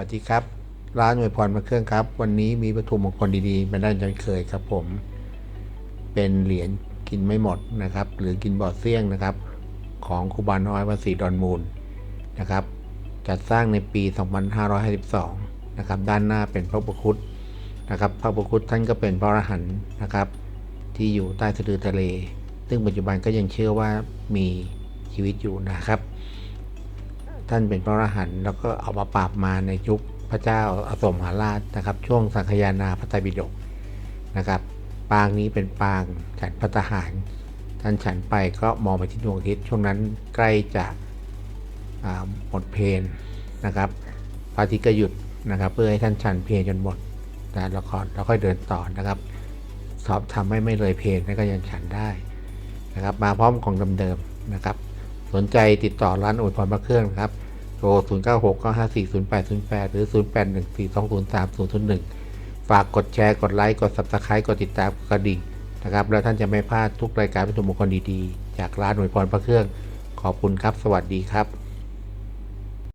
วัสดีครับ ร้านอวยพรพระเครื่องครับ วันนี้มีวัตถุมงคลดีๆมาได้จันเคยครับผม เป็นเหรียญกินไม่หมดนะครับ หรือกินบอดเสี่ยงนะครับ ของครูบาน้อยวัดศรีดอนมูลนะครับ จัดสร้างในปี 2552 นะครับ ด้านหน้าเป็นพระพุทธคุณนะครับ พระพุทธคุณท่านก็เป็นพระอรหันต์นะครับ ที่อยู่ใต้สะดือทะเล ซึ่งปัจจุบันก็ยังเชื่อว่ามีชีวิตอยู่นะครับ ท่านเป็นพระอรหันต์แล้วก็เอามาปราบมาในยุคพระเจ้าอโศกมหาราชนะครับ ช่วงสังคยานาพระไตรปิฎกนะครับ ปางนี้เป็นปางฉันพัตหาร ท่านฉันไปก็มองไปที่ดวงอาทิตย์ช่วงนั้นใกล้จะหมดเพลนนะครับพระอาทิตย์ก็หยุดนะครับ เพื่อให้ท่านฉันเพลนจนหมดนะแล้วก็แล้วค่อยเดินต่อนะครับสอบทำให้ไม่เลยเพลนแล้วก็ยังฉันได้นะครับ มาพร้อมของเดิมๆนะครับ นใจติดต่อร้านอวยพรพระเครื่องครับโทร 0 9 6 9 5 4 0 8 0 8 หรือ 0 8 1 4 2 0 3 0 0 1 ฝากกดแชร์ กดไลค์ กด Subscribe กดติดตามกดกระดิ่งนะครับ แล้วท่านจะไม่พลาดทุกรายการวัตถุมงคลดีๆ จากร้านอวยพรพระเครื่อง ขอบคุณครับ สวัสดีครับ